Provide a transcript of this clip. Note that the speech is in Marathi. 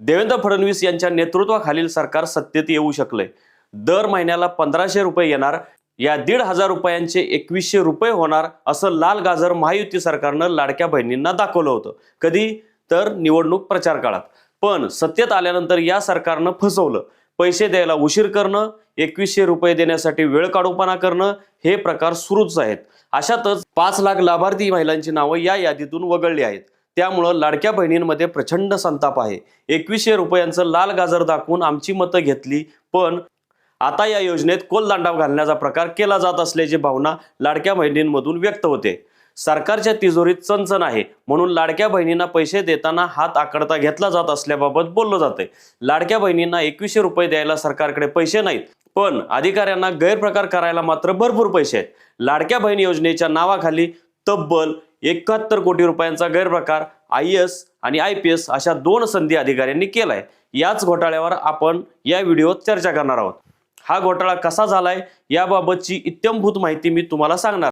देवेंद्र फडणवीस यांच्या नेतृत्वाखालील सरकार सत्तेत येऊ शकले दर महिन्याला पंधराशे रुपये येणार या दीड हजार रुपयांचे एकवीसशे रुपये होणार असं लाल गाजर महायुती सरकारनं लाडक्या बहिणींना दाखवलं होतं. कधी? तर निवडणूक प्रचार काळात. पण सत्तेत आल्यानंतर या सरकारनं फसवलं. पैसे द्यायला उशीर करणं एकवीसशे रुपये देण्यासाठी वेळ काढूपणा करणं हे प्रकार सुरूच आहेत. अशातच पाच लाख लाभार्थी महिलांची नावं या यादीतून वगळली आहेत. त्यामुळं लाडक्या बहिणींमध्ये प्रचंड संताप आहे. एकवीसशे रुपयांचं लाल गाजर दाखवून आमची मतं घेतली पण आता या योजनेत कोलदांडाव घालण्याचा प्रकार केला जात असल्याची भावना लाडक्या बहिणींमधून व्यक्त होते. सरकारच्या तिजोरीत चणचण आहे म्हणून लाडक्या बहिणींना पैसे देताना हात आकडता घेतला जात असल्याबाबत बोललं जाते लाडक्या बहिणींना एकवीसशे रुपये द्यायला सरकारकडे पैसे नाहीत पण अधिकाऱ्यांना गैरप्रकार करायला मात्र भरपूर पैसे आहेत. लाडक्या बहीण योजनेच्या नावाखाली तब्बल एकाहत्तर कोटी रुपयांचा गैरप्रकार आय एस आणि आय पी एस अशा दोन संधी अधिकाऱ्यांनी केलाय. याच घोटाळ्यावर आपण या व्हिडिओत चर्चा करणार आहोत. हा घोटाळा कसा झालाय याबाबतची इत्यंभूत माहिती मी तुम्हाला सांगणार